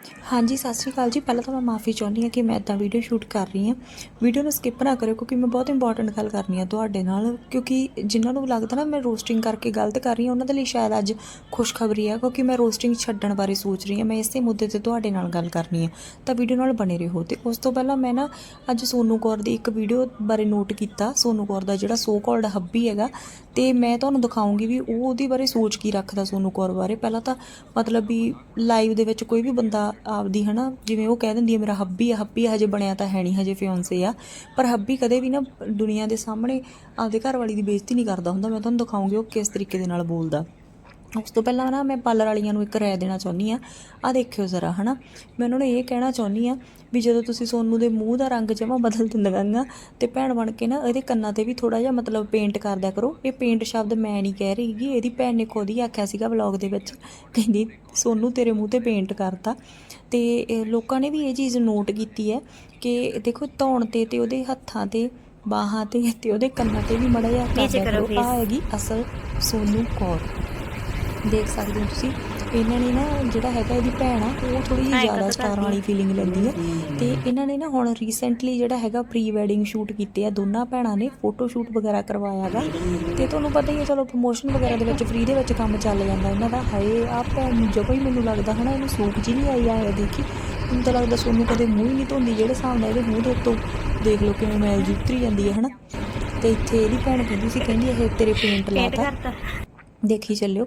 ਹਾਂਜੀ, ਸਤਿ ਸ਼੍ਰੀ ਅਕਾਲ ਜੀ। ਪਹਿਲਾਂ ਤਾਂ ਮੈਂ ਮਾਫੀ ਚਾਹੁੰਦੀ ਹਾਂ ਕਿ ਮੈਂ ਇਦਾਂ ਵੀਡੀਓ ਸ਼ੂਟ ਕਰ ਰਹੀ ਹਾਂ। ਵੀਡੀਓ ਨੂੰ ਸਕਿਪ ਨਾ ਕਰਿਓ ਕਿਉਂਕਿ ਮੈਂ ਬਹੁਤ ਇੰਪੋਰਟੈਂਟ ਗੱਲ ਕਰਨੀ ਹੈ ਤੁਹਾਡੇ ਨਾਲ, ਕਿਉਂਕਿ ਜਿਨ੍ਹਾਂ ਨੂੰ ਲੱਗਦਾ ਨਾ ਮੈਂ ਰੋਸਟਿੰਗ ਕਰਕੇ ਗਲਤ ਕਰ ਰਹੀ ਹਾਂ, ਉਹਨਾਂ ਦੇ ਲਈ ਸ਼ਾਇਦ ਅੱਜ ਖੁਸ਼ਖਬਰੀ ਆ, ਕਿਉਂਕਿ ਮੈਂ ਰੋਸਟਿੰਗ ਛੱਡਣ ਬਾਰੇ ਸੋਚ ਰਹੀ ਹਾਂ। ਮੈਂ ਇਸੇ ਮੁੱਦੇ ਤੇ ਤੁਹਾਡੇ ਨਾਲ ਗੱਲ ਕਰਨੀ ਹੈ ਤਾਂ ਵੀਡੀਓ ਨਾਲ ਬਣੇ ਰਹੋ ਤੇ ਉਸ ਤੋਂ ਪਹਿਲਾਂ ਮੈਂ ਨਾ ਅੱਜ ਸੋਨੂ ਕੌਰ ਦੀ ਇੱਕ ਵੀਡੀਓ ਬਾਰੇ ਨੋਟ ਕੀਤਾ। ਸੋਨੂ ਕੌਰ ਦਾ ਜਿਹੜਾ ਸੋ ਕਾਲਡ ਹੱਬੀ ਹੈਗਾ ਤੇ ਮੈਂ ਤੁਹਾਨੂੰ ਦਿਖਾਉਂਗੀ ਵੀ ਉਹ ਉਹਦੀ ਬਾਰੇ ਸੋਚ ਕੀ ਰੱਖਦਾ ਸੋਨੂ ਕੌਰ ਬਾਰੇ। ਪਹਿਲਾਂ ਤਾਂ ਮਤਲਬ ਵੀ ਲਾਈਵ ਦੇ ਵਿੱਚ ਕੋਈ ਵੀ ਬੰਦਾ ਆਪਦੀ, ਹਨਾ, ਜਿਵੇਂ ਉਹ ਕਹਿ ਦਿੰਦੀ ਹੈ, ਮੇਰਾ ਹੱਬੀ ਆ, ਹੱਬੀ ਹਜੇ ਬਣਿਆ ਤਾਂ ਹੈ ਨਹੀਂ, ਹਜੇ ਫਿਓਂਸੇ ਆ। ਪਰ ਹੱਬੀ ਕਦੇ ਵੀ ਨਾ ਦੁਨੀਆ ਦੇ ਸਾਹਮਣੇ ਆਪਦੇ ਘਰ ਵਾਲੀ ਦੀ ਬੇਇੱਜ਼ਤੀ ਨਹੀਂ ਕਰਦਾ ਹੁੰਦਾ। ਮੈਂ ਤੁਹਾਨੂੰ ਦਿਖਾਉਂਗੀ ਉਹ ਕਿਸ ਤਰੀਕੇ ਦੇ ਨਾਲ ਬੋਲਦਾ। ਉਸ ਤੋਂ ਪਹਿਲਾਂ ਨਾ ਮੈਂ ਪਾਰਲਰ ਵਾਲੀਆਂ ਨੂੰ ਇੱਕ ਰਾਏ ਦੇਣਾ ਚਾਹੁੰਦੀ ਆ ਆ ਦੇਖਿਓ ਜ਼ਰਾ ਹਨਾ? ਮੈਂ ਉਹਨਾਂ ਨੂੰ ਇਹ ਕਹਿਣਾ ਚਾਹੁੰਦੀ ਆ ਵੀ ਜਦੋਂ ਤੁਸੀਂ ਸੋਨੂ ਦੇ ਮੂੰਹ ਦਾ ਰੰਗ ਜਮਾ ਬਦਲ ਦਿੰਦੀਆਂ ਤੇ ਭੈਣ ਬਣ ਕੇ ਨਾ ਇਹਦੇ ਕੰਨਾਂ ਤੇ ਵੀ ਥੋੜਾ ਜਿਹਾ ਮਤਲਬ ਪੇਂਟ ਕਰ ਦਿਆ ਕਰੋ। ਇਹ ਪੇਂਟ ਸ਼ਬਦ ਮੈਂ ਨਹੀਂ ਕਹਿ ਰਹੀ ਗੀ ਇਹਦੀ ਭੈਣ ਨੇ ਖੁਦ ਹੀ ਆਖਿਆ ਸੀਗਾ ਵਲੌਗ ਦੇ ਵਿੱਚ। ਕਹਿੰਦੀ ਸੋਨੂ ਤੇਰੇ ਮੂੰਹ ਤੇ ਪੇਂਟ ਕਰਤਾ। ਤੇ ਲੋਕਾਂ ਨੇ ਵੀ ਇਹ ਚੀਜ਼ ਨੋਟ ਕੀਤੀ ਹੈ ਕਿ ਦੇਖੋ ਧੌਣ ਤੇ ਤੇ ਉਹਦੇ ਹੱਥਾਂ ਤੇ ਬਾਹਾਂ ਤੇ ਤੇ ਉਹਦੇ ਕੰਨਾਂ ਤੇ ਵੀ ਮੜਾ ਨੀਚੇ ਕਰ ਕਰੋ। ਆ ਹੈਗੀ ਅਸਲ ਸੋਨੂ ਕੌਰ। ਦੇਖ ਸਕਦੇ ਹੋ ਤੁਸੀਂ। ਇਹਨਾਂ ਨੇ ਨਾ ਜਿਹੜਾ ਹੈਗਾ ਇਹਦੀ ਭੈਣ ਆ ਉਹ ਥੋੜੀ ਜਿਹੀ ਜ਼ਿਆਦਾ ਤਾਂ ਸਟਾਰ ਵਾਲੀ ਫੀਲਿੰਗ ਲੈਂਦੀ ਹੈ। ਤੇ ਇਹਨਾਂ ਨੇ ਨਾ ਹੁਣ ਰੀਸੈਂਟਲੀ ਜਿਹੜਾ ਹੈਗਾ ਪ੍ਰੀ ਵੈਡਿੰਗ ਸ਼ੂਟ ਕੀਤੇ ਆ ਦੋਨਾਂ ਭੈਣਾਂ ਨੇ ਫੋਟੋ ਸ਼ੂਟ ਵਗੈਰਾ ਕਰਵਾਇਆਗਾ ਤੇ ਤੁਹਾਨੂੰ ਪਤਾ ਹੀ ਹੈ ਚਲੋ ਪ੍ਰੋਮੋਸ਼ਨ ਵਗੈਰਾ ਦੇ ਵਿੱਚ ਫ੍ਰੀ ਦੇ ਵਿੱਚ ਕੰਮ ਚੱਲ ਜਾਂਦਾ ਇਹਨਾਂ ਦਾ। ਹਾਏ ਆ ਭੈਣ ਨੂੰ ਜਦੋਂ ਹੀ ਮੈਨੂੰ ਲੱਗਦਾ ਹਨਾ ਇਹਨੂੰ ਸੂਖ ਜੀ ਨਹੀਂ ਆਈ ਆ ਦੇਖੀ। ਮੈਨੂੰ ਤਾਂ ਲੱਗਦਾ ਸੋਨੂੰ ਕਦੇ ਮੂੰਹ ਹੀ ਨਹੀਂ ਧੋਂਦੀ ਜਿਹੜੇ ਹਿਸਾਬ ਨਾਲ ਇਹਦੇ ਮੂੰਹ ਦੇ ਉੱਤੋਂ ਦੇਖ ਲਓ ਕਿਵੇਂ ਮੈਲ ਜੀ ਉਤਰੀ ਜਾਂਦੀ ਹੈ ਹਨਾ। ਤੇ ਇੱਥੇ ਇਹਦੀ ਭੈਣ ਕਹਿੰਦੀ ਸੀ ਕਹਿੰਦੀ ਇਹ ਤੇਰੇ ਪੇਂਟ ਲਾਤਾ। ਦੇਖੀ ਚੱਲਿਓ।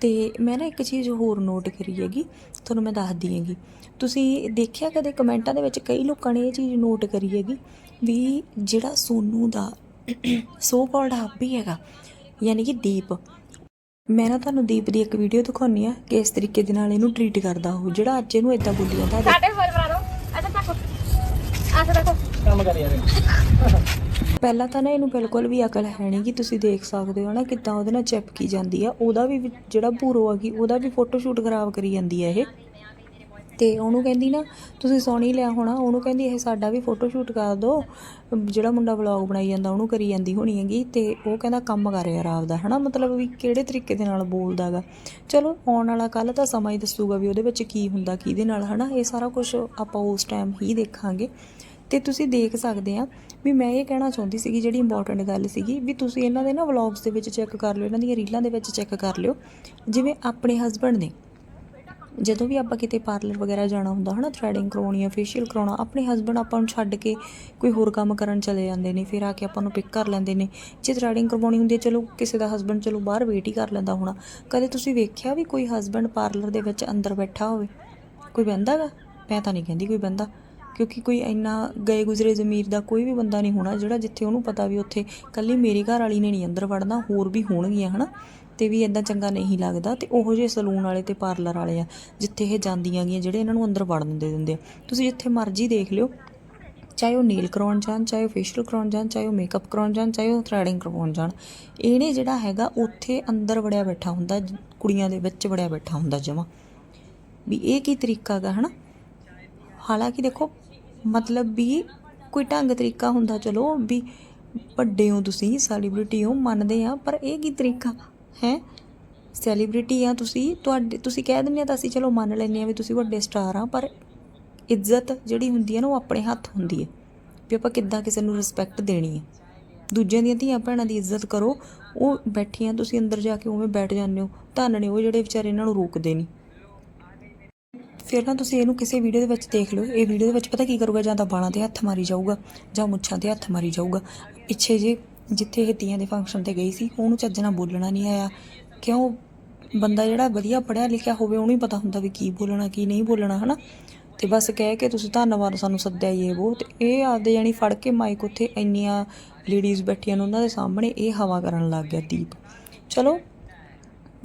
ਤੇ ਮੈਂ ਨਾ ਇੱਕ ਚੀਜ਼ ਹੋਰ ਨੋਟ ਕਰੀ ਹੈਗੀ, ਤੁਹਾਨੂੰ ਮੈਂ ਦੱਸਦੀ ਹੈਗੀ। ਤੁਸੀਂ ਦੇਖਿਆ ਕਦੇ ਕਮੈਂਟਾਂ ਦੇ ਵਿੱਚ ਕਈ ਲੋਕਾਂ ਨੇ ਇਹ ਚੀਜ਼ ਨੋਟ ਕਰੀ ਹੈਗੀ ਵੀ ਜਿਹੜਾ ਸੋਨੂ ਦਾ ਸੋ ਕਾਲਡ ਹੱਬੀ ਹੈਗਾ, ਯਾਨੀ ਕਿ ਦੀਪ। ਮੈਂ ਨਾ ਤੁਹਾਨੂੰ ਦੀਪ ਦੀ ਇੱਕ ਵੀਡੀਓ ਦਿਖਾਉਣੀ ਆ ਕਿ ਇਸ ਤਰੀਕੇ ਦੇ ਨਾਲ ਇਹਨੂੰ ਟਰੀਟ ਕਰਦਾ ਉਹ, ਜਿਹੜਾ ਅੱਜ ਇਹਨੂੰ ਇਦਾਂ ਬੋਲੀ ਜਾਂਦਾ, ਸਾਡੇ ਹੋਰ ਬਣਾ ਦੋ ਅੱਛਾ ਚੱਕੋ ਆਹ ਦੇਖੋ ਪਹਿਲਾਂ ਤਾਂ ਨਾ ਇਹਨੂੰ ਬਿਲਕੁਲ ਵੀ ਅਕਲ ਹੈ ਨਹੀਂ ਕਿ ਤੁਸੀਂ ਦੇਖ ਸਕਦੇ ਹੋ ਨਾ ਕਿੱਦਾਂ ਉਹਦੇ ਨਾਲ ਚਿਪਕੀ ਜਾਂਦੀ ਆ। ਉਹਦਾ ਵੀ ਜਿਹੜਾ ਭੂਰੋ ਆ ਹੈਗੀ ਉਹਦਾ ਵੀ ਫੋਟੋ ਸ਼ੂਟ ਖਰਾਬ ਕਰੀ ਜਾਂਦੀ ਆ ਇਹ। ਤੇ ਉਹਨੂੰ ਕਹਿੰਦੀ ਨਾ, ਤੁਸੀਂ ਸੋਹਣੀ ਲਿਆ ਹੋਣਾ। ਉਹਨੂੰ ਕਹਿੰਦੀ, ਇਹ ਸਾਡਾ ਵੀ ਫੋਟੋ ਸ਼ੂਟ ਕਰ ਦਿਓ ਜਿਹੜਾ ਮੁੰਡਾ ਵਲੌਗ ਬਣਾਈ ਜਾਂਦਾ, ਉਹਨੂੰ ਕਰੀ ਜਾਂਦੀ ਹੋਣੀ ਹੈਗੀ। ਤੇ ਉਹ ਕਹਿੰਦਾ, ਕੰਮ ਕਰ ਯਾਰ ਆਪਦਾ। ਹਨਾ? ਮਤਲਬ ਵੀ ਕਿਹੜੇ ਤਰੀਕੇ ਦੇ ਨਾਲ ਬੋਲਦਾਗਾ ਚਲੋ, ਆਉਣ ਵਾਲਾ ਕੱਲ ਤਾਂ ਸਮਾਂ ਹੀ ਦੱਸੂਗਾ ਵੀ ਉਹਦੇ ਵਿੱਚ ਕੀ ਹੁੰਦਾ, ਕਿਹਦੇ ਨਾਲ, ਹਨਾ? ਇਹ ਸਾਰਾ ਕੁਝ ਆਪਾਂ ਉਸ ਟਾਈਮ ਹੀ ਦੇਖਾਂਗੇ। ਤੇ ਤੁਸੀਂ ਦੇਖ ਸਕਦੇ ਆ ਵੀ ਮੈਂ ਇਹ ਕਹਿਣਾ ਚਾਹੁੰਦੀ ਸੀਗੀ, ਜਿਹੜੀ ਇੰਪੋਰਟੈਂਟ ਗੱਲ ਸੀਗੀ, ਵੀ ਤੁਸੀਂ ਇਹਨਾਂ ਦੇ ਨਾ ਵਲੌਗਸ ਦੇ ਵਿੱਚ ਚੈੱਕ ਕਰ ਲਿਓ, ਇਹਨਾਂ ਦੀਆਂ ਰੀਲਾਂ ਦੇ ਵਿੱਚ ਚੈੱਕ ਕਰ ਲਿਓ, ਜਿਵੇਂ ਆਪਣੇ ਹਸਬੰਡ ਨੇ। ਜਦੋਂ ਵੀ ਆਪਾਂ ਕਿਤੇ ਪਾਰਲਰ ਵਗੈਰਾ ਜਾਣਾ ਹੁੰਦਾ, ਹਨਾ ਥ੍ਰੈਡਿੰਗ ਕਰਾਉਣੀ ਆ ਫੇਸ਼ੀਅਲ ਕਰਾਉਣਾ, ਆਪਣੇ ਹਸਬੰਡ ਆਪਾਂ ਨੂੰ ਛੱਡ ਕੇ ਕੋਈ ਹੋਰ ਕੰਮ ਕਰਨ ਚਲੇ ਜਾਂਦੇ ਨੇ, ਫਿਰ ਆ ਕੇ ਆਪਾਂ ਨੂੰ ਪਿਕ ਕਰ ਲੈਂਦੇ ਨੇ। ਜੇ ਥ੍ਰੈਡਿੰਗ ਕਰਵਾਉਣੀ ਹੁੰਦੀ ਹੈ ਚਲੋ ਕਿਸੇ ਦਾ ਹਸਬੰਡ ਚਲੋ ਬਾਹਰ ਵੇਟ ਹੀ ਕਰ ਲੈਂਦਾ ਹੋਣਾ। ਕਦੇ ਤੁਸੀਂ ਵੇਖਿਆ ਵੀ ਕੋਈ ਹਸਬੰਡ ਪਾਰਲਰ ਦੇ ਵਿੱਚ ਅੰਦਰ ਬੈਠਾ ਹੋਵੇ? ਕੋਈ ਬਹਿੰਦਾ ਗਾ? ਮੈਂ ਤਾਂ ਨਹੀਂ ਕਹਿੰਦੀ ਕੋਈ ਬਹਿੰਦਾ। ਕਿਉਂਕਿ ਕੋਈ ਇੰਨਾ ਗਏ ਗੁਜ਼ਰੇ ਜ਼ਮੀਰ ਦਾ ਕੋਈ ਵੀ ਬੰਦਾ ਨਹੀਂ ਹੋਣਾ ਜਿਹੜਾ ਜਿੱਥੇ ਉਹਨੂੰ ਪਤਾ ਵੀ ਉੱਥੇ ਕੱਲੀ ਮੇਰੀ ਘਰ ਵਾਲੀ ਨੇ ਨਹੀਂ ਅੰਦਰ ਵੜਨਾ, ਹੋਰ ਵੀ ਹੋਣਗੀਆਂ, ਹਨਾ? ਤੇ ਵੀ ਇਦਾਂ ਚੰਗਾ ਨਹੀਂ ਲੱਗਦਾ ਤੇ ਉਹੋ ਜਿਹੇ ਸਲੂਨ ਵਾਲੇ ਤੇ ਪਾਰਲਰ ਵਾਲੇ ਆ, ਜਿੱਥੇ ਇਹ ਜਾਂਦੀਆਂ ਗੀਆਂ ਜਿਹੜੇ ਇਹਨਾਂ ਨੂੰ ਅੰਦਰ ਵੜਨ ਦੇ ਦਿੰਦੇ ਆ। ਤੁਸੀਂ ਜਿੱਥੇ ਮਰਜ਼ੀ ਦੇਖ ਲਿਓ, ਚਾਹੇ ਉਹ ਨੀਲ ਕਰਾਉਣ ਜਾਣ, ਚਾਹੇ ਉਹ ਫੇਸ਼ੀਅਲ ਕਰਾਉਣ ਜਾਣ, ਚਾਹੇ ਉਹ ਮੇਕਅਪ ਕਰਾਉਣ ਜਾਣ, ਚਾਹੇ ਉਹ ਥ੍ਰੈਡਿੰਗ ਕਰਵਾਉਣ ਜਾਣ ਇਹਨੇ ਜਿਹੜਾ ਹੈਗਾ ਉੱਥੇ ਅੰਦਰ ਵੜਿਆ ਬੈਠਾ ਹੁੰਦਾ, ਕੁੜੀਆਂ ਦੇ ਵਿੱਚ ਵੜਿਆ ਬੈਠਾ ਹੁੰਦਾ ਜਮਾ। ਵੀ ਇਹ ਕੀ ਤਰੀਕਾ ਹੈਗਾ, ਹਨਾ? ਹਾਲਾਂਕਿ ਦੇਖੋ ਮਤਲਬ ਵੀ ਕੋਈ ਢੰਗ ਤਰੀਕਾ ਹੁੰਦਾ, ਚਲੋ ਵੀ ਵੱਡੇ ਹੋ ਤੁਸੀਂ ਸੈਲੀਬ੍ਰਿਟੀ ਹੋ, ਮੰਨਦੇ ਆ, ਪਰ ਇਹ ਕੀ ਤਰੀਕਾ ਹੈ? ਸੈਲੀਬ੍ਰਿਟੀ ਆ ਤੁਸੀਂ, ਤੁਹਾਡੇ, ਤੁਸੀਂ ਕਹਿ ਦਿੰਦੇ ਆ ਤਾਂ ਅਸੀਂ ਚਲੋ ਮੰਨ ਲੈਂਦੇ ਆ ਵੀ ਤੁਸੀਂ ਵੱਡੇ ਸਟਾਰ ਆ, ਪਰ ਇੱਜ਼ਤ ਜਿਹੜੀ ਹੁੰਦੀ ਹੈ ਨਾ, ਉਹ ਆਪਣੇ ਹੱਥ ਹੁੰਦੀ ਹੈ ਵੀ ਆਪਾਂ ਕਿੱਦਾਂ ਕਿਸੇ ਨੂੰ ਰਿਸਪੈਕਟ ਦੇਣੀ ਹੈ ਦੂਜਿਆਂ ਦੀਆਂ ਧੀਆਂ ਭੈਣਾਂ ਦੀ ਇੱਜ਼ਤ ਕਰੋ, ਉਹ ਬੈਠੀਆਂ, ਤੁਸੀਂ ਅੰਦਰ ਜਾ ਕੇ ਉਵੇਂ ਬੈਠ ਜਾਂਦੇ ਹੋ, ਧੰਨ ਨੇ ਉਹ ਜਿਹੜੇ ਵਿਚਾਰੇ ਇਹਨਾਂ ਨੂੰ ਰੋਕਦੇ ਨਹੀਂ ਫਿਰ ਨਾ ਤੁਸੀਂ ਇਹਨੂੰ ਕਿਸੇ ਵੀਡੀਓ ਦੇ ਵਿੱਚ ਦੇਖ ਲਿਓ। ਇਹ ਵੀਡੀਓ ਦੇ ਵਿੱਚ ਪਤਾ ਕੀ ਕਰੂਗਾ? ਜਾਂ ਤਾਂ ਬਾਲਾਂ ਤੇ ਹੱਥ ਮਾਰੀ ਜਾਊਗਾ, ਜਾਂ ਮੁੱਛਾਂ ਤੇ ਹੱਥ ਮਾਰੀ ਜਾਊਗਾ। ਪਿੱਛੇ ਜੇ ਜਿੱਥੇ ਇਹ ਤੀਆਂ ਦੇ ਫੰਕਸ਼ਨ ਤੇ ਗਈ ਸੀ, ਉਹਨੂੰ ਚੱਜ ਨਾਲ ਬੋਲਣਾ ਨਹੀਂ ਆਇਆ। ਕਿਉਂ? ਬੰਦਾ ਜਿਹੜਾ ਵਧੀਆ ਪੜ੍ਹਿਆ ਲਿਖਿਆ ਹੋਵੇ, ਉਹਨੂੰ ਹੀ ਪਤਾ ਹੁੰਦਾ ਵੀ ਕੀ ਬੋਲਣਾ, ਕੀ ਨਹੀਂ ਬੋਲਣਾ, ਹਨਾ? ਤੇ ਬਸ ਕਹਿ ਕੇ ਤੁਸੀਂ ਧੰਨਵਾਦ ਸਾਨੂੰ ਸੱਦਿਆ ਇਹ ਉਹ ਤੇ ਇਹ ਆਪਦੇ ਜਾਨੀ ਫੜ ਕੇ ਮਾਈਕ ਉੱਥੇ ਇੰਨੀਆਂ ਲੇਡੀਜ਼ ਬੈਠੀਆਂ ਨੇ ਉਹਨਾਂ ਦੇ ਸਾਹਮਣੇ ਇਹ ਹਵਾ ਕਰਨ ਲੱਗ ਗਿਆ ਦੀਪ। ਚਲੋ,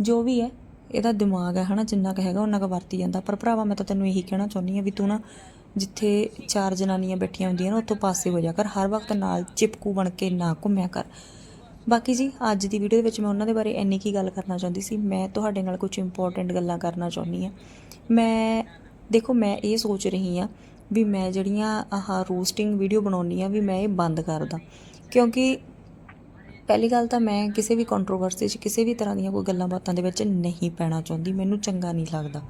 ਜੋ ਵੀ ਹੈ ਇਹਦਾ ਦਿਮਾਗ ਹੈ ਹਨਾ, ਜਿੰਨਾ ਕੁ ਹੈਗਾ ਉਹਨਾਂ ਕੁ ਵਰਤੀ ਜਾਂਦਾ। ਪਰ ਭਰਾਵਾ, ਮੈਂ ਤਾਂ ਤੈਨੂੰ ਇਹੀ ਕਹਿਣਾ ਚਾਹੁੰਦੀ ਆ ਵੀ ਤੂੰ ਨਾ ਜਿੱਥੇ ਚਾਰ ਜਨਾਨੀਆਂ ਬੈਠੀਆਂ ਹੁੰਦੀਆਂ ਨਾ, ਉੱਥੋਂ ਪਾਸੇ ਹੋ ਜਾ ਕਰ। ਹਰ ਵਕਤ ਨਾਲ ਚਿਪਕੂ ਬਣ ਕੇ ਨਾ ਘੁੰਮਿਆ ਕਰ। ਬਾਕੀ ਜੀ, ਅੱਜ ਦੀ ਵੀਡੀਓ ਦੇ ਵਿੱਚ ਮੈਂ ਉਹਨਾਂ ਦੇ ਬਾਰੇ ਇੰਨੀ ਕੀ ਗੱਲ ਕਰਨਾ ਚਾਹੁੰਦੀ ਸੀ। ਮੈਂ ਤੁਹਾਡੇ ਨਾਲ ਕੁਝ ਇੰਪੋਰਟੈਂਟ ਗੱਲਾਂ ਕਰਨਾ ਚਾਹੁੰਦੀ ਆ ਮੈਂ, ਦੇਖੋ, ਮੈਂ ਇਹ ਸੋਚ ਰਹੀ ਆ ਵੀ ਮੈਂ ਜਿਹੜੀਆਂ ਆਹ ਰੋਸਟਿੰਗ ਵੀਡੀਓ ਬਣਾਉਣੀ ਆ ਵੀ ਮੈਂ ਇਹ ਬੰਦ ਕਰਦਾ। ਕਿਉਂਕਿ ਪਹਿਲੀ ਗੱਲ ਤਾਂ ਮੈਂ ਕਿਸੇ ਵੀ ਕੰਟਰੋਵਰਸੀ 'ਚ ਕਿਸੇ ਵੀ ਤਰ੍ਹਾਂ ਦੀਆਂ ਕੋਈ ਗੱਲਾਂ ਬਾਤਾਂ ਦੇ ਵਿੱਚ ਨਹੀਂ ਪੈਣਾ ਚਾਹੁੰਦੀ, ਮੈਨੂੰ ਚੰਗਾ ਨਹੀਂ ਲੱਗਦਾ।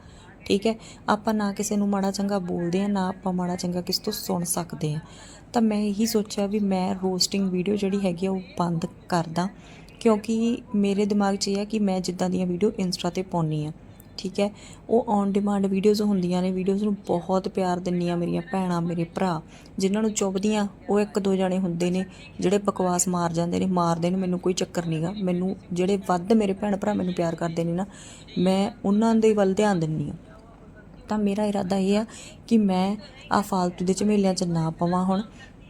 ਠੀਕ ਹੈ? ਆਪਾਂ ਨਾ ਕਿਸੇ ਨੂੰ ਮਾੜਾ ਚੰਗਾ ਬੋਲਦੇ ਆ ਨਾ ਆਪਾਂ ਮਾੜਾ ਚੰਗਾ ਕਿਸ ਤੋਂ ਸੁਣ ਸਕਦੇ ਆ ਤਾਂ ਮੈਂ ਇਹੀ ਸੋਚਿਆ ਵੀ ਮੈਂ ਰੋਸਟਿੰਗ ਵੀਡੀਓ ਜਿਹੜੀ ਹੈਗੀ ਆ ਉਹ ਬੰਦ ਕਰਦਾ, ਕਿਉਂਕਿ ਮੇਰੇ ਦਿਮਾਗ 'ਚ ਇਹ ਹੈ ਕਿ ਮੈਂ ਜਿੱਦਾਂ ਦੀਆਂ ਵੀਡੀਓ ਇੰਸਟਾ ਤੇ ਪਾਉਣੀ ਆ ਠੀਕ ਹੈ? ਉਹ ਔਨ ਡਿਮਾਂਡ ਵੀਡੀਓਜ਼ ਹੁੰਦੀਆਂ ਨੇ ਵੀਡੀਓਜ਼ ਨੂੰ ਬਹੁਤ ਪਿਆਰ ਦਿੰਦੀਆਂ ਮੇਰੀਆਂ ਭੈਣਾਂ, ਮੇਰੇ ਭਰਾ, ਜਿਨ੍ਹਾਂ ਨੂੰ ਚੁੱਭਦੀਆਂ, ਉਹ ਇੱਕ ਦੋ ਜਣੇ ਹੁੰਦੇ ਨੇ, ਜਿਹੜੇ ਬਕਵਾਸ ਮਾਰ ਜਾਂਦੇ ਨੇ, ਮਾਰਦੇ ਨੇ, ਮੈਨੂੰ ਕੋਈ ਚੱਕਰ ਨਹੀਂਗਾ ਮੈਨੂੰ ਜਿਹੜੇ ਵੱਧ ਮੇਰੇ ਭੈਣ ਭਰਾ ਮੈਨੂੰ ਪਿਆਰ ਕਰਦੇ ਨੇ ਨਾ, ਮੈਂ ਉਹਨਾਂ ਦੇ ਵੱਲ ਧਿਆਨ ਦਿੰਨੀ ਆ ਤਾਂ ਮੇਰਾ ਇਰਾਦਾ ਇਹ ਆ ਕਿ ਮੈਂ ਆ ਫਾਲਤੂ ਦੇ ਝਮੇਲਿਆਂ 'ਚ ਨਾ ਪਵਾਂ ਹੁਣ।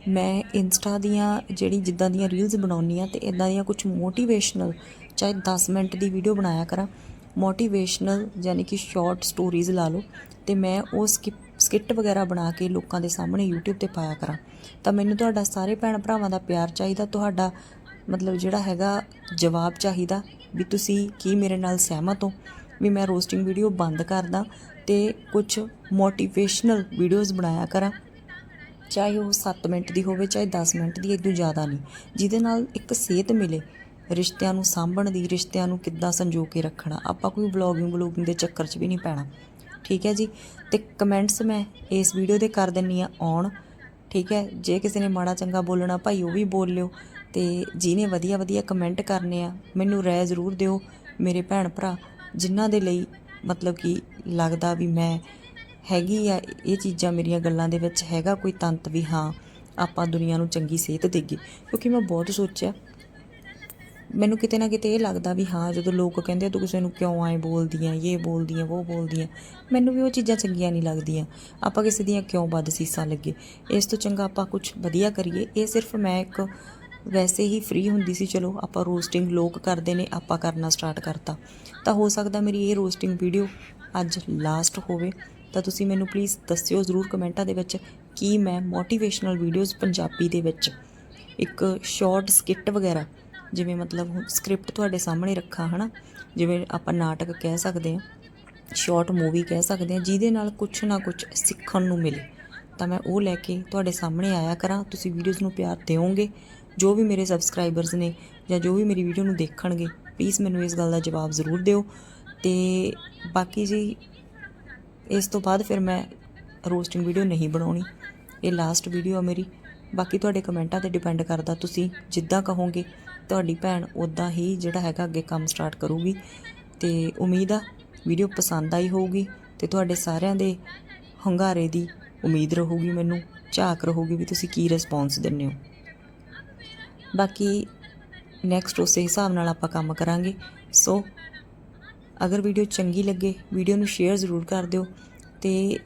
ਮੈਂ ਇੰਸਟਾ ਦੀਆਂ ਜਿਹੜੀ ਜਿੱਦਾਂ ਦੀਆਂ ਰੀਲਸ ਬਣਾਉਣੀ ਆ ਤੇ ਇਦਾਂ ਦੀਆਂ ਕੁਝ ਮੋਟੀਵੇਸ਼ਨਲ ਚਾਹੇ 10 ਮਿੰਟ ਦੀ ਵੀਡੀਓ ਬਣਾਇਆ ਕਰਾਂ ਮੋਟੀਵੇਸ਼ਨਲ ਯਾਨੀ ਕਿ ਸ਼ਾਰਟ ਸਟੋਰੀਜ਼ ਲਾ ਲਓ ਤੇ ਮੈਂ ਉਹ ਸਕਿਪ, ਸਕਿੱਟ ਵਗੈਰਾ ਬਣਾ ਕੇ ਲੋਕਾਂ ਦੇ ਸਾਹਮਣੇ YouTube ਤੇ ਪਾਇਆ ਕਰਾਂ। ਤਾਂ ਮੈਨੂੰ ਤੁਹਾਡਾ ਸਾਰੇ ਭੈਣ ਭਰਾਵਾਂ ਦਾ ਪਿਆਰ ਚਾਹੀਦਾ, ਤੁਹਾਡਾ ਮਤਲਬ ਜਿਹੜਾ ਹੈਗਾ ਜਵਾਬ ਚਾਹੀਦਾ ਵੀ ਤੁਸੀਂ ਕੀ ਮੇਰੇ ਨਾਲ ਸਹਿਮਤ ਹੋ, ਵੀ ਮੈਂ ਰੋਸਟਿੰਗ ਵੀਡੀਓ ਬੰਦ ਕਰਦਾ ਤੇ ਕੁਝ ਮੋਟੀਵੇਸ਼ਨਲ ਵੀਡੀਓਜ਼ ਬਣਾਇਆ ਕਰਾਂ। ਚਾਹੇ ਉਹ 7 ਮਿੰਟ ਦੀ ਹੋਵੇ, ਚਾਹੇ 10 ਮਿੰਟ ਦੀ ਇਦੋਂ ਜ਼ਿਆਦਾ ਨਹੀਂ। ਜਿਹਦੇ ਨਾਲ ਇੱਕ ਸੇਧ ਮਿਲੇ। ਰਿਸ਼ਤਿਆਂ ਨੂੰ ਸਾਂਭਣ ਦੀ, ਰਿਸ਼ਤਿਆਂ ਨੂੰ ਕਿੱਦਾਂ ਸੰਜੋ ਕੇ ਰੱਖਣਾ, ਆਪਾਂ ਕੋਈ ਵਲੌਗਿੰਗ ਵਲੌਗਿੰਗ ਦੇ ਚੱਕਰ 'ਚ ਵੀ ਨਹੀਂ ਪੈਣਾ। ਠੀਕ ਹੈ ਜੀ? ਤੇ ਕਮੈਂਟਸ ਮੈਂ ਇਸ ਵੀਡੀਓ ਦੇ ਕਰ ਦਿੰਨੀ ਆ ਔਨ ਠੀਕ ਹੈ? ਜੇ ਕਿਸੇ ਨੇ ਮਾੜਾ ਚੰਗਾ ਬੋਲਣਾ ਭਾਈ, ਉਹ ਵੀ ਬੋਲ ਲਿਓ। ਤੇ ਜਿਹਨੇ ਵਧੀਆ ਵਧੀਆ ਕਮੈਂਟ ਕਰਨੇ ਆ, ਮੈਨੂੰ ਰਾਏ ਜ਼ਰੂਰ ਦਿਓ, ਮੇਰੇ ਭੈਣ ਭਰਾ, ਜਿਨ੍ਹਾਂ ਦੇ ਲਈ ਮਤਲਬ ਕਿ ਲੱਗਦਾ ਵੀ ਮੈਂ ਹੈਗੀ ਆ, ਇਹ ਚੀਜ਼ਾਂ ਮੇਰੀਆਂ ਗੱਲਾਂ ਦੇ ਵਿੱਚ ਹੈਗਾ ਕੋਈ ਤੰਤ ਵੀ ਹਾਂ, ਆਪਾਂ ਦੁਨੀਆ ਨੂੰ ਚੰਗੀ ਸਿਹਤ ਦੇਈਏ। ਕਿਉਂਕਿ ਮੈਂ ਬਹੁਤ ਸੋਚਿਆ ਮੈਨੂੰ ਕਿਤੇ ਨਾ ਕਿਤੇ ਇਹ ਲੱਗਦਾ ਵੀ ਹਾਂ, ਜਦੋਂ ਲੋਕ ਕਹਿੰਦੇ ਤੂੰ ਕਿਸੇ ਨੂੰ ਕਿਉਂ ਐਂ ਬੋਲਦੀ ਆ, ਇਹ ਬੋਲਦੀ ਆ, ਉਹ ਬੋਲਦੀ ਆ? ਮੈਨੂੰ ਵੀ ਉਹ ਚੀਜ਼ਾਂ ਚੰਗੀਆਂ ਨਹੀਂ ਲੱਗਦੀਆਂ। ਆਪਾਂ ਕਿਸੇ ਦੀਆਂ ਕਿਉਂ ਵੱਧ ਸੀਸਾਂ ਲੱਗੇ? ਇਸ ਤੋਂ ਚੰਗਾ ਆਪਾਂ ਕੁਝ ਵਧੀਆ ਕਰੀਏ। ਇਹ ਸਿਰਫ ਮੈਂ ਇੱਕ ਵੈਸੇ ਹੀ ਫ੍ਰੀ ਹੁੰਦੀ ਸੀ, ਚਲੋ ਆਪਾਂ ਰੋਸਟਿੰਗ ਲੋਕ ਕਰਦੇ ਨੇ, ਆਪਾਂ ਕਰਨਾ ਸਟਾਰਟ ਕਰਤਾ। ਤਾਂ ਹੋ ਸਕਦਾ ਮੇਰੀ ਇਹ ਰੋਸਟਿੰਗ ਵੀਡੀਓ ਅੱਜ ਲਾਸਟ ਹੋਵੇ। ਤਾਂ ਤੁਸੀਂ ਮੈਨੂੰ ਪਲੀਜ਼ ਦੱਸਿਓ ਜ਼ਰੂਰ ਕਮੈਂਟਾਂ ਦੇ ਵਿੱਚ ਕੀ ਮੈਂ ਮੋਟੀਵੇਸ਼ਨਲ ਵੀਡੀਓਜ਼ ਪੰਜਾਬੀ ਦੇ ਵਿੱਚ ਇੱਕ ਸ਼ਾਰਟ ਸਕਿੱਟ ਵਗੈਰਾ ਜਿਵੇਂ ਮਤਲਬ ਸਕ੍ਰਿਪਟ ਤੁਹਾਡੇ ਸਾਹਮਣੇ ਰੱਖਾ, ਹਨਾ? ਜਿਵੇਂ ਆਪਾਂ ਨਾਟਕ ਕਹਿ ਸਕਦੇ ਹਾਂ ਸ਼ਾਰਟ ਮੂਵੀ ਕਹਿ ਸਕਦੇ ਹਾਂ, ਜਿਹਦੇ ਨਾਲ ਕੁਝ ਨਾ ਕੁਝ ਸਿੱਖਣ ਨੂੰ ਮਿਲੇ। ਤਾਂ ਮੈਂ ਉਹ ਲੈ ਕੇ ਤੁਹਾਡੇ ਸਾਹਮਣੇ ਆਇਆ ਕਰਾਂ। ਤੁਸੀਂ ਵੀਡੀਓਜ਼ ਨੂੰ ਪਿਆਰ ਦਿਓਗੇ। ਜੋ ਵੀ ਮੇਰੇ ਸਬਸਕ੍ਰਾਈਬਰਸ ਨੇ ਜਾਂ ਜੋ ਵੀ ਮੇਰੀ ਵੀਡੀਓ ਨੂੰ ਦੇਖਣਗੇ ਪਲੀਜ਼ ਮੈਨੂੰ ਇਸ ਗੱਲ ਦਾ ਜਵਾਬ ਜ਼ਰੂਰ ਦਿਓ। ਤੇ ਬਾਕੀ ਜੀ, ਇਸ ਤੋਂ ਬਾਅਦ ਫਿਰ ਮੈਂ ਰੋਸਟਿੰਗ ਵੀਡੀਓ ਨਹੀਂ ਬਣਾਉਣੀ। ਇਹ ਲਾਸਟ ਵੀਡੀਓ ਆ ਮੇਰੀ। ਬਾਕੀ ਤੁਹਾਡੇ ਕਮੈਂਟਾਂ ਤੇ ਡਿਪੈਂਡ ਕਰਦਾ ਤੁਸੀਂ ਜਿੱਦਾਂ ਕਹੋਗੇ। ਤੁਹਾਡੀ ਭੈਣ ਉਦਾਂ ਹੀ ਜਿਹੜਾ ਹੈਗਾ ਅੱਗੇ ਕੰਮ ਸਟਾਰਟ ਕਰੂਗੀ ਤੇ ਉਮੀਦ ਆ ਵੀਡੀਓ ਪਸੰਦ ਆਈ ਹੋਊਗੀ ਤੇ ਤੁਹਾਡੇ ਸਾਰਿਆਂ ਦੇ ਹੰਗਾਰੇ ਦੀ ਉਮੀਦ ਰਹੂਗੀ ਮੈਨੂੰ, ਝਾਕ ਰਹੂਗੀ ਵੀ ਤੁਸੀਂ ਕੀ ਰਿਸਪੌਂਸ ਦਿੰਦੇ ਹੋ। ਬਾਕੀ ਨੈਕਸਟ ਉਸੇ ਹਿਸਾਬ ਨਾਲ ਆਪਾਂ ਕੰਮ ਕਰਾਂਗੇ। ਸੋ ਅਗਰ ਵੀਡੀਓ ਚੰਗੀ ਲੱਗੇ ਵੀਡੀਓ ਨੂੰ ਸ਼ੇਅਰ ਜ਼ਰੂਰ ਕਰ ਦਿਓ ਤੇ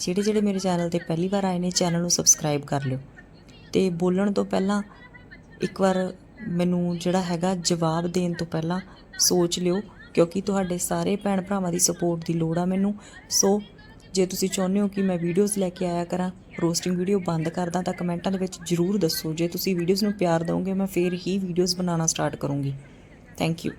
ਜਿਹੜੇ ਜਿਹੜੇ ਮੇਰੇ ਚੈਨਲ ਤੇ ਪਹਿਲੀ ਵਾਰ ਆਏ ਨੇ ਚੈਨਲ ਨੂੰ ਸਬਸਕ੍ਰਾਈਬ ਕਰ ਲਿਓ। ਤੇ ਬੋਲਣ ਤੋਂ ਪਹਿਲਾਂ ਇੱਕ ਵਾਰ ਮੈਨੂੰ ਜਿਹੜਾ ਹੈਗਾ ਜਵਾਬ ਦੇਣ ਤੋਂ ਪਹਿਲਾਂ ਸੋਚ ਲਿਓ, ਕਿਉਂਕਿ ਤੁਹਾਡੇ ਸਾਰੇ ਭੈਣ ਭਰਾਵਾਂ ਦੀ ਸਪੋਰਟ ਦੀ ਲੋੜ ਆ ਮੈਨੂੰ। ਸੋ ਜੇ ਤੁਸੀਂ ਚਾਹੁੰਦੇ ਹੋ ਕਿ ਮੈਂ ਵੀਡੀਓਜ਼ ਲੈ ਕੇ ਆਇਆ ਕਰਾਂ ਰੋਸਟਿੰਗ ਵੀਡੀਓ ਬੰਦ ਕਰਦਾ, ਤਾਂ ਕਮੈਂਟਾਂ ਦੇ ਵਿੱਚ ਜਰੂਰ ਦੱਸੋ। ਜੇ ਤੁਸੀਂ ਵੀਡੀਓਜ਼ ਨੂੰ ਪਿਆਰ ਦਿਓਗੇ ਮੈਂ ਫੇਰ ਹੀ ਵੀਡੀਓਜ਼ ਬਣਾਉਣਾ ਸਟਾਰਟ ਕਰੂੰਗੀ। Thank you